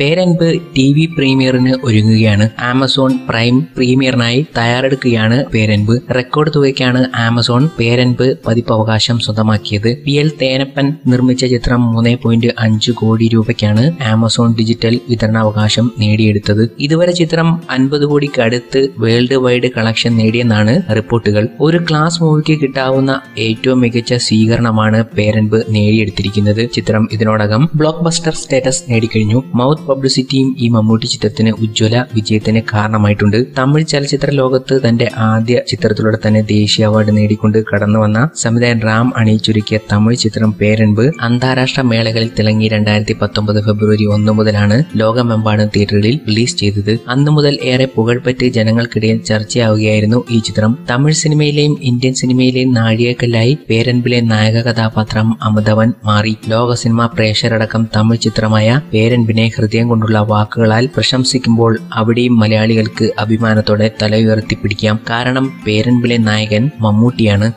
Peranbu T V പ്രീമിയറിന് ഒരുങ്ങുകയാണ്. Amazon prime പ്രീമിയറിനായി തയ്യാറെടുക്കുകയാണ് പേരൻപ്. റെക്കോർഡ് തുകയ്ക്കാണ് ആമസോൺ പേരൻപ് പതിപ്പവകാശം സ്വന്തമാക്കിയത്. പി എൽ തേനപ്പൻ നിർമ്മിച്ച ചിത്രം മൂന്ന് പോയിന്റ് അഞ്ച് കോടി രൂപയ്ക്കാണ് ആമസോൺ ഡിജിറ്റൽ വിതരണാവകാശം നേടിയെടുത്തത്. ഇതുവരെ ചിത്രം അൻപത് കോടിക്ക് അടുത്ത് വേൾഡ് വൈഡ് കളക്ഷൻ നേടിയെന്നാണ് റിപ്പോർട്ടുകൾ. ഒരു ക്ലാസ് മൂവിക്ക് കിട്ടാവുന്ന ഏറ്റവും മികച്ച സ്വീകരണമാണ് പേരൻപ് നേടിയെടുത്തിരിക്കുന്നത്. ചിത്രം ഇതിനോടകം ബ്ലോക്ക് ബസ്റ്റർ സ്റ്റാറ്റസ് നേടിക്കഴിഞ്ഞു. മൗത്ത് പബ്ലിസിറ്റിയും ഈ മമ്മൂട്ടി ചിത്രത്തിന് ഉജ്ജ്വല വിജയത്തിന് കാരണമായിട്ടുണ്ട്. തമിഴ് ചലച്ചിത്ര ലോകത്ത് തന്റെ ആദ്യ ചിത്രത്തിലൂടെ തന്നെ ദേശീയ അവാർഡ് നേടിക്കൊണ്ട് കടന്നു വന്ന സംവിധായകൻ റാം അണിയിച്ചൊരുക്കിയ തമിഴ് ചിത്രം പേരൻപ് അന്താരാഷ്ട്ര മേളകളിൽ തിളങ്ങി രണ്ടായിരത്തി പത്തൊമ്പത് ഫെബ്രുവരി ഒന്ന് മുതലാണ് ലോകമെമ്പാടും തിയേറ്ററുകളിൽ റിലീസ് ചെയ്തത്. അന്നു മുതൽ ഏറെ പുകഴ്പറ്റി ജനങ്ങൾക്കിടയിൽ ചർച്ചയാവുകയായിരുന്നു ഈ ചിത്രം. തമിഴ് സിനിമയിലെയും ഇന്ത്യൻ സിനിമയിലെയും നാഴികക്കല്ലായി പേരൻപിലെ നായക കഥാപാത്രം അമിതവൻ മാറി. ലോക സിനിമാ പ്രേക്ഷകരടക്കം തമിഴ് ചിത്രമായ പേരൻപിനെ ഹൃദയം കൊണ്ടുള്ള വാക്കുകളാൽ പ്രശംസിക്കുമ്പോൾ അവിടെയും മലയാളികൾക്ക് അഭിമാനത്തോടെ തല ഉയർത്തിപ്പിടിക്കാം കാരണം പേരൻപിലെ നായകൻ മമ്മൂട്ടിയാണ്.